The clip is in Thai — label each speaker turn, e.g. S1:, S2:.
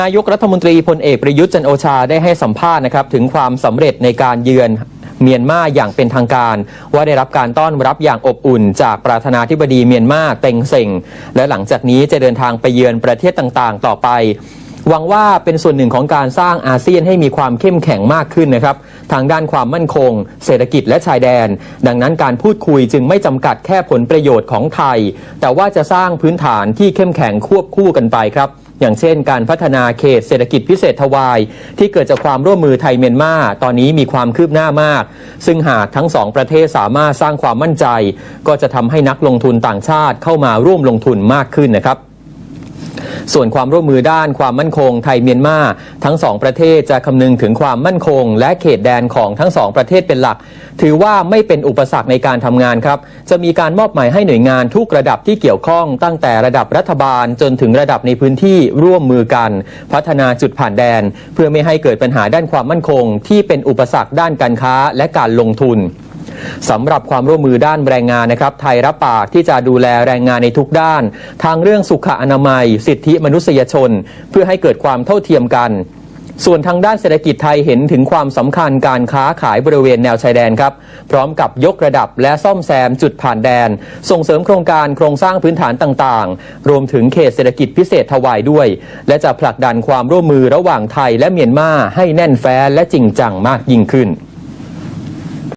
S1: นายกรัฐมนตรีพลเอกประยุทธ์จันโอชาได้ให้สัมภาษณ์นะครับถึงความสำเร็จในการเยือนเมียนมาอย่างเป็นทางการ ว่าได้รับการต้อนรับอย่างอบอุ่น จากประธานาธิบดีเมียนมาเต็งเซ็งและหลังจากนี้จะเดินทางไปเยือนประเทศต่างๆ ต่อไปหวังว่าเป็นส่วนหนึ่งของการสร้างอาเซียนให้มีความเข้มแข็งมากขึ้นนะครับ ทางด้านความมั่นคง เศรษฐกิจและชายแดน ดังนั้นการพูดคุยจึงไม่จำกัดแค่ผลประโยชน์ของไทย แต่ว่าจะสร้างพื้นฐานที่เข้มแข็งควบคู่กันไปครับ อย่างเช่นการพัฒนาเขตเศรษฐกิจพิเศษทวาย ที่เกิดจากความร่วมมือไทยเมียนมาตอนนี้มีความคืบหน้ามาก ซึ่งหากทั้งสองประเทศสามารถสร้างความมั่นใจ ก็จะทำให้นักลงทุนต่างชาติเข้ามาร่วมลงทุนมากขึ้นนะครับ ส่วนความร่วมมือด้านความมั่นคงไทยเมียนมาทั้งสองประเทศจะคำนึงถึงความมั่นคง และเขตแดนของทั้งสองประเทศเป็นหลัก ถือว่าไม่เป็นอุปสรรคในการทำงานครับ จะมีการมอบหมายให้หน่วยงานทุกระดับที่เกี่ยวข้อง ตั้งแต่ระดับรัฐบาลจนถึงระดับในพื้นที่ร่วมมือกัน พัฒนาจุดผ่านแดน เพื่อไม่ให้เกิดปัญหาด้านความมั่นคง ที่เป็นอุปสรรคด้านการค้าและการลงทุน สำหรับความร่วมมือด้านแรงงานนะครับ ไทยรับปากที่จะดูแลแรงงานในทุกด้าน ทางเรื่องสุขอนามัย สิทธิมนุษยชน เพื่อให้เกิดความเท่าเทียมกันส่วนทางด้านเศรษฐกิจไทยเห็นถึงความสำคัญการค้าขายบริเวณแนวชายแดนครับ พร้อมกับยกระดับและซ่อมแซมจุดผ่านแดน ส่งเสริมโครงการโครงสร้างพื้นฐานต่างๆ รวมถึงเขตเศรษฐกิจพิเศษทวายด้วย และจะผลักดันความร่วมมือระหว่างไทยและเมียนมาให้แน่นแฟ้นและจริงจังมากยิ่งขึ้น